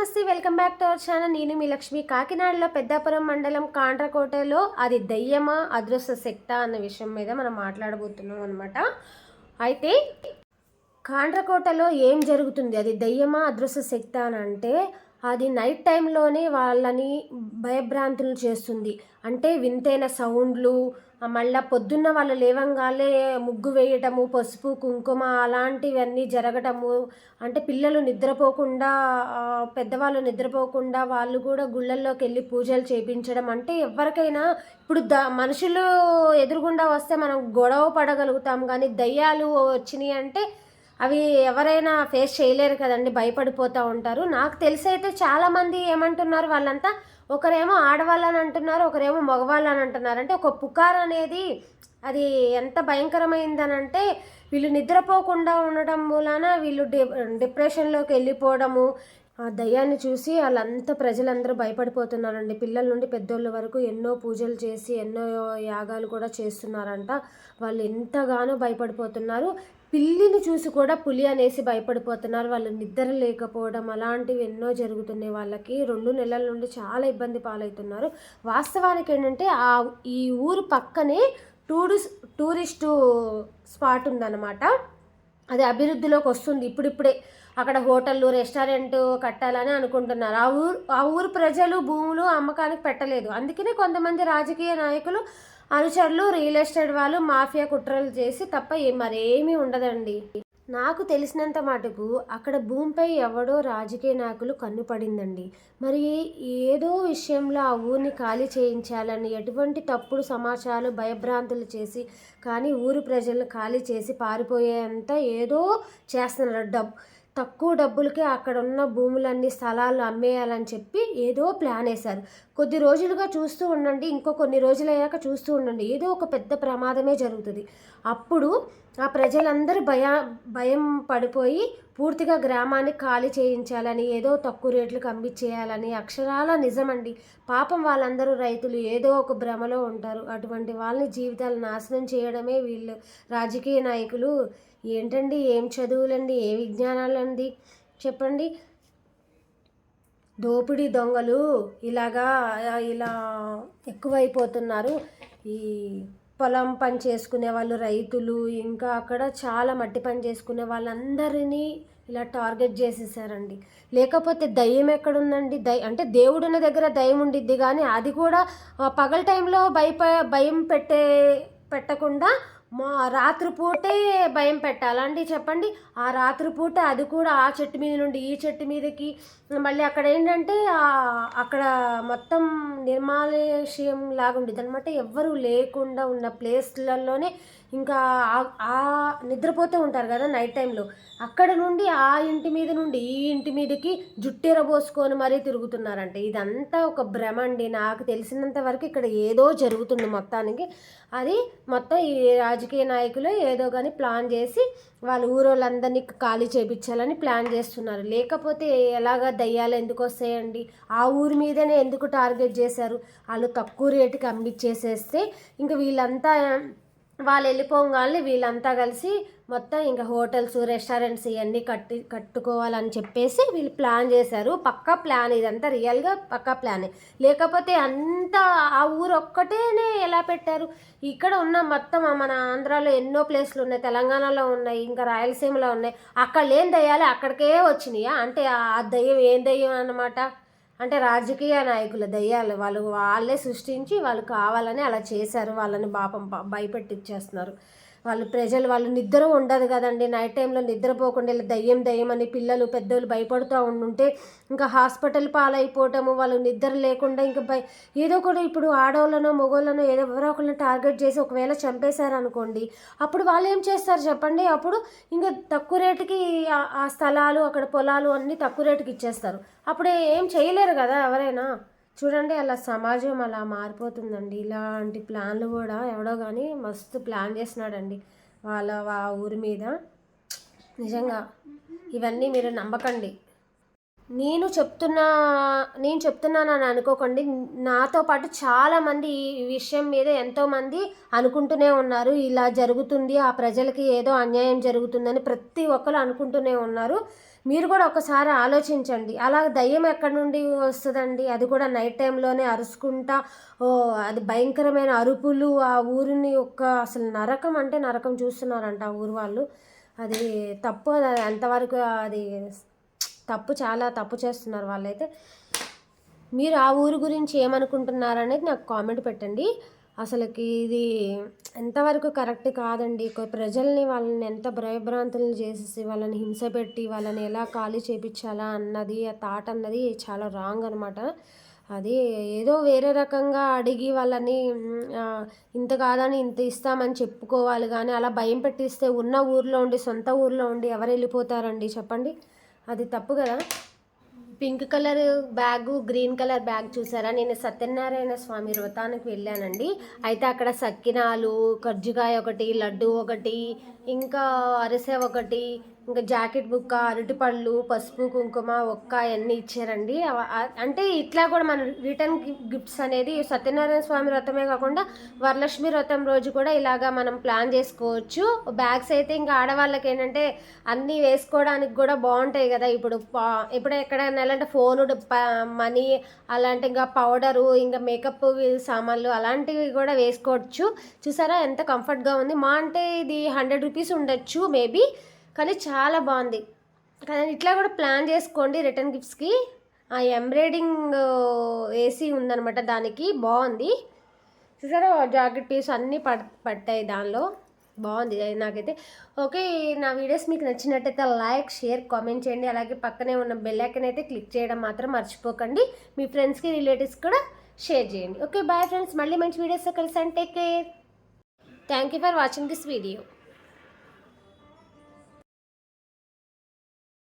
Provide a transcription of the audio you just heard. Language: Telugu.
నమస్తే welcome back to our channel. నేను మీ లక్ష్మి. కాకినాడలో పెద్దాపురం మండలం కాండ్రకోటలో అది దయ్యమా అదృశ్య శక్త అన్న విషయం మీద మనం మాట్లాడబోతున్నాం అనమాట అయితే కాండ్రకోటలో ఏం జరుగుతుంది? అది దయ్యమా అదృశ్య శక్త అని అంటే అది నైట్ టైంలోనే వాళ్ళని భయభ్రాంతులు చేస్తుంది. అంటే వింతైన సౌండ్లు మళ్ళీ మళ్ళా పొద్దున్న వాళ్ళు లేవంగానే ముగ్గు వేయటము పసుపు కుంకుమ అలాంటివన్నీ జరగటము. అంటే పిల్లలు నిద్రపోకుండా పెద్దవాళ్ళు నిద్రపోకుండా వాళ్ళు కూడా గుళ్ళల్లోకి వెళ్ళి పూజలు చేయించడం అంటే ఎవరికైనా ఇప్పుడు ద మనుషులు ఎదురుగుండా వస్తే మనం గొడవ పడగలుగుతాం. కానీ దయ్యాలు వచ్చినాయి అంటే అవి ఎవరైనా ఫేస్ చేయలేరు కదండి భయపడిపోతూ ఉంటారు. నాకు తెలిసి అయితే చాలామంది ఏమంటున్నారు వాళ్ళంతా ఒకరేమో ఆడవాళ్ళని అంటున్నారు ఒకరేమో మగవాళ్ళు అని అంటున్నారు. అంటే ఒక పుకార్ అనేది అది ఎంత భయంకరమైందనంటే వీళ్ళు నిద్రపోకుండా ఉండడం మూలాన వీళ్ళు డి డిప్రెషన్లోకి వెళ్ళిపోవడము ఆ దయ్యాన్ని చూసి వాళ్ళంతా ప్రజలందరూ భయపడిపోతున్నారండి. పిల్లల నుండి పెద్దోళ్ళ వరకు ఎన్నో పూజలు చేసి ఎన్నో యాగాలు కూడా చేస్తున్నారంట. వాళ్ళు ఎంతగానో భయపడిపోతున్నారు. పిల్లిని చూసి కూడా పులి అనేసి భయపడిపోతున్నారు. వాళ్ళు నిద్ర లేకపోవడం అలాంటివి ఎన్నో జరుగుతున్నాయి. వాళ్ళకి రెండు నెలల నుండి చాలా ఇబ్బంది పాలవుతున్నారు. వాస్తవానికి ఏంటంటే ఆ ఈ ఊరు పక్కనే టూరిస్ట్ టూరిస్టు స్పాట్ ఉందన్నమాట. అది అభివృద్ధిలోకి వస్తుంది. ఇప్పుడిప్పుడే అక్కడ హోటళ్ళు రెస్టారెంట్ కట్టాలని అనుకుంటున్నారు. ఆ ఊరు ఆ ఊరు ప్రజలు భూములు అమ్మకానికి పెట్టలేదు. అందుకనే కొంతమంది రాజకీయ నాయకులు అనుచరులు రియల్ ఎస్టేట్ వాళ్ళు మాఫియా కుట్రలు చేసి తప్ప మరేమీ ఉండదండి. నాకు తెలిసినంత మటుకు అక్కడ భూమిపై ఎవడో రాజకీయ నాయకులు కన్ను పడిందండి. మరి ఏదో విషయంలో ఆ ఊరిని ఖాళీ చేయించాలని ఎటువంటి తప్పుడు సమాచారాలు భయభ్రాంతులు చేసి కానీ ఊరు ప్రజలను ఖాళీ చేసి పారిపోయేంత ఏదో చేస్తున్నారు డబ్బు తక్కువ డబ్బులకే అక్కడ ఉన్న భూములన్నీ స్థలాలు అమ్మేయాలని చెప్పి ఏదో ప్లాన్ వేశారు. కొద్ది రోజులుగా చూస్తూ ఉండండి ఇంకో కొన్ని రోజులు అయ్యాక చూస్తూ ఉండండి. ఏదో ఒక పెద్ద ప్రమాదమే జరుగుతుంది. అప్పుడు ఆ ప్రజలందరూ భయ భయం పడిపోయి పూర్తిగా గ్రామాన్ని ఖాళీ చేయించాలని ఏదో తక్కువ రేట్లకు అమ్మిచ్చేయాలని అక్షరాల నిజమండి. పాపం వాళ్ళందరూ రైతులు ఏదో ఒక భ్రమలో ఉంటారు. అటువంటి వాళ్ళని జీవితాలు నాశనం చేయడమే వీళ్ళు. రాజకీయ నాయకులు ఏంటండి? ఏం చదువులండి? ఏ విజ్ఞానాలండి? చెప్పండి. దోపిడీ దొంగలు ఇలాగా ఇలా ఎక్కువైపోతున్నారు. ఈ పొలం పని చేసుకునే వాళ్ళు రైతులు ఇంకా అక్కడ చాలా మట్టి పని చేసుకునే వాళ్ళందరినీ ఇలా టార్గెట్ చేసేసారండి. లేకపోతే దయ్యం ఎక్కడుందండి? దయ అంటే దేవుడున్న దగ్గర దయ్యం ఉండిద్ది కానీ అది కూడా పగల టైంలో భయప భయం పెట్టే పెట్టకుండా మా రాత్రిపూటే భయం పెట్టాలండి చెప్పండి. ఆ రాత్రిపూట అది కూడా ఆ చెట్టు మీద నుండి ఈ చెట్టు మీదకి. మళ్ళీ అక్కడ ఏంటంటే అక్కడ మొత్తం నిర్మాలయం లాగా ఉండేది అనమాట ఎవ్వరూ లేకుండా ఉన్న ప్లేస్లలోనే ఇంకా ఆ- నిద్రపోతూ ఉంటారు కదా నైట్ టైంలో అక్కడ నుండి ఆ ఇంటి మీద నుండి ఈ ఇంటి మీదకి జుట్టెరబోసుకొని మరీ తిరుగుతున్నారంట. ఇదంతా ఒక భ్రమ అండి. నాకు తెలిసినంత వరకు ఇక్కడ ఏదో జరుగుతుంది మొత్తానికి. అది మొత్తం ఈ రాజకీయ నాయకులు ఏదో కానీ ప్లాన్ చేసి వాళ్ళ ఊరోళ్ళందరినీ ఖాళీ చేపించాలని ప్లాన్ చేస్తున్నారు. లేకపోతే ఎలాగా దయ్యాలు ఎందుకు వస్తాయండి? ఆ ఊరి మీదనే ఎందుకు టార్గెట్ చేశారు? వాళ్ళు తక్కువ రేటుకి అమ్మిచ్చేసేస్తే ఇంకా వీళ్ళంతా వాళ్ళు వెళ్ళిపోగానే వీళ్ళంతా కలిసి మొత్తం ఇంకా హోటల్స్ రెస్టారెంట్స్ ఇవన్నీ కట్టి కట్టుకోవాలని చెప్పేసి వీళ్ళు ప్లాన్ చేశారు. పక్కా ప్లాన్ ఇదంతా రియల్గా పక్కా ప్లానే. లేకపోతే అంతా ఆ ఊరు ఒక్కటేనే ఎలా పెట్టారు? ఇక్కడ ఉన్న మొత్తం మన ఆంధ్రాలో ఎన్నో ప్లేస్లు ఉన్నాయి. తెలంగాణలో ఉన్నాయి ఇంకా రాయలసీమలో ఉన్నాయి. అక్కడ లేని దయ్యాలు అక్కడికే వచ్చినాయా? అంటే ఆ దయ్యం ఏం దయ్యం అనమాట అంటే రాజకీయ నాయకుల దయ్యాలు వాళ్ళు వాళ్ళే సృష్టించి వాళ్ళు కావాలని అలా చేశారు. వాళ్ళని పాపం భయపెట్టిచ్చేస్తున్నారు. వాళ్ళు ప్రజలు వాళ్ళు నిద్ర ఉండదు కదండి. నైట్ టైంలో నిద్రపోకుండా ఇలా దయ్యం దయ్యం అని పిల్లలు పెద్దోళ్ళు భయపడుతూ ఉండుంటే ఇంకా హాస్పిటల్ పాలైపోవటము వాళ్ళు నిద్ర లేకుండా ఇంకా భయ ఏదో కూడా ఇప్పుడు ఆడవాళ్ళనో మగవాళ్ళనో ఏదో ఎవరో ఒకరిని టార్గెట్ చేసి ఒకవేళ చంపేశారనుకోండి అప్పుడు వాళ్ళు ఏం చేస్తారు చెప్పండి? అప్పుడు ఇంకా తక్కువ రేటుకి ఆ- ఆ స్థలాలు అక్కడ పొలాలు అన్నీ తక్కువ రేటుకి ఇచ్చేస్తారు. అప్పుడు ఏం చేయలేరు కదా ఎవరైనా? చూడండి అలా సమాజం అలా మారిపోతుందండి. ఇలాంటి ప్లాన్లు కూడా ఎవడో కానీ మస్తు ప్లాన్ చేసినాడండి వాళ్ళ ఆ ఊరి మీద. నిజంగా ఇవన్నీ మీరు నమ్మకండి. నేను చెప్తున్నా నేను చెప్తున్నానని అనుకోకండి. నాతో పాటు చాలామంది ఈ విషయం మీద ఎంతోమంది అనుకుంటూనే ఉన్నారు. ఇలా జరుగుతుంది ఆ ప్రజలకి ఏదో అన్యాయం జరుగుతుందని ప్రతి ఒక్కరు అనుకుంటూనే ఉన్నారు. మీరు కూడా ఒకసారి ఆలోచించండి. అలా దయ్యం ఎక్కడి నుండి వస్తుందండి? అది కూడా నైట్ టైంలోనే అరుచుకుంటా ఓ అది భయంకరమైన అరుపులు ఆ ఊరిని ఒక్క అసలు నరకం అంటే నరకం చూస్తున్నారంట ఆ ఊరు వాళ్ళు. అది తప్పు అది ఎంతవరకు అది తప్పు చాలా తప్పు చేస్తున్నారు వాళ్ళైతే. మీరు ఆ ఊరు గురించి ఏమనుకుంటున్నారనేది నాకు కామెంట్ పెట్టండి. అసలుకి ఇది ఎంతవరకు కరెక్ట్ కాదండి. ప్రజల్ని వాళ్ళని ఎంత భయభ్రాంతులను చేసేసి వాళ్ళని హింస పెట్టి వాళ్ళని ఎలా ఖాళీ చేపించాలా అన్నది ఆ థాట్ అన్నది చాలా రాంగ్ అనమాట అది ఏదో వేరే రకంగా అడిగి వాళ్ళని ఇంత కాదని ఇంత ఇస్తామని చెప్పుకోవాలి కానీ అలా భయం పెట్టిస్తే ఉన్న ఊర్లో ఉండి సొంత ఊర్లో ఉండి ఎవరు వెళ్ళిపోతారండి? చెప్పండి. అది తప్పు కదా. Pink colour bag green colour bag చూసారా? నేను సత్యనారాయణ స్వామి వ్రతానికి వెళ్ళానండి. అయితే అక్కడ సక్కినాలు కర్జికాయ ఒకటి లడ్డు ఒకటి ఇంకా అరిసె ఒకటి ఇంకా జాకెట్ బుక్క అరటిపళ్ళు పసుపు కుంకుమ ఒక్క అన్నీ ఇచ్చారండి. అంటే ఇట్లా కూడా మన రిటర్న్ గిఫ్ట్స్ అనేది సత్యనారాయణ స్వామి వ్రతమే కాకుండా వరలక్ష్మి వ్రతం రోజు కూడా ఇలాగా మనం ప్లాన్ చేసుకోవచ్చు. బ్యాగ్స్ అయితే ఇంకా ఆడవాళ్ళకి ఏంటంటే అన్నీ వేసుకోవడానికి కూడా బాగుంటాయి కదా. ఇప్పుడు పా- ఇప్పుడు ఎక్కడైనా అంటే ఫోను మనీ అలాంటి ఇంకా పౌడరు ఇంకా మేకప్ సామాన్లు అలాంటివి కూడా వేసుకోవచ్చు. చూసారా ఎంత కంఫర్ట్గా ఉంది. మా అంటే ఇది హండ్రెడ్ రూపీస్ ఉండొచ్చు మేబీ. కానీ చాలా బాగుంది. కానీ ఇట్లా కూడా ప్లాన్ చేసుకోండి రిటర్న్ గిఫ్ట్స్కి. ఆ ఎంబ్రాయిడింగ్ ఏసీ ఉందనమాట దానికి. బాగుంది. చూసారా జాకెట్ పీస్ అన్నీ పడ్ పట్టాయి దానిలో. బాగుంది. నాకైతే. ఓకే నా వీడియోస్ మీకు నచ్చినట్టయితే లైక్ షేర్ కామెంట్ చేయండి. అలాగే పక్కనే ఉన్న బెల్ ఐకన్ అయితే క్లిక్ చేయడం మాత్రం మర్చిపోకండి. మీ ఫ్రెండ్స్కి రిలేటివ్స్ కూడా షేర్ చేయండి. Okay bye friends. మళ్ళీ మంచి వీడియోస్తో and take care. Thank you for watching this video.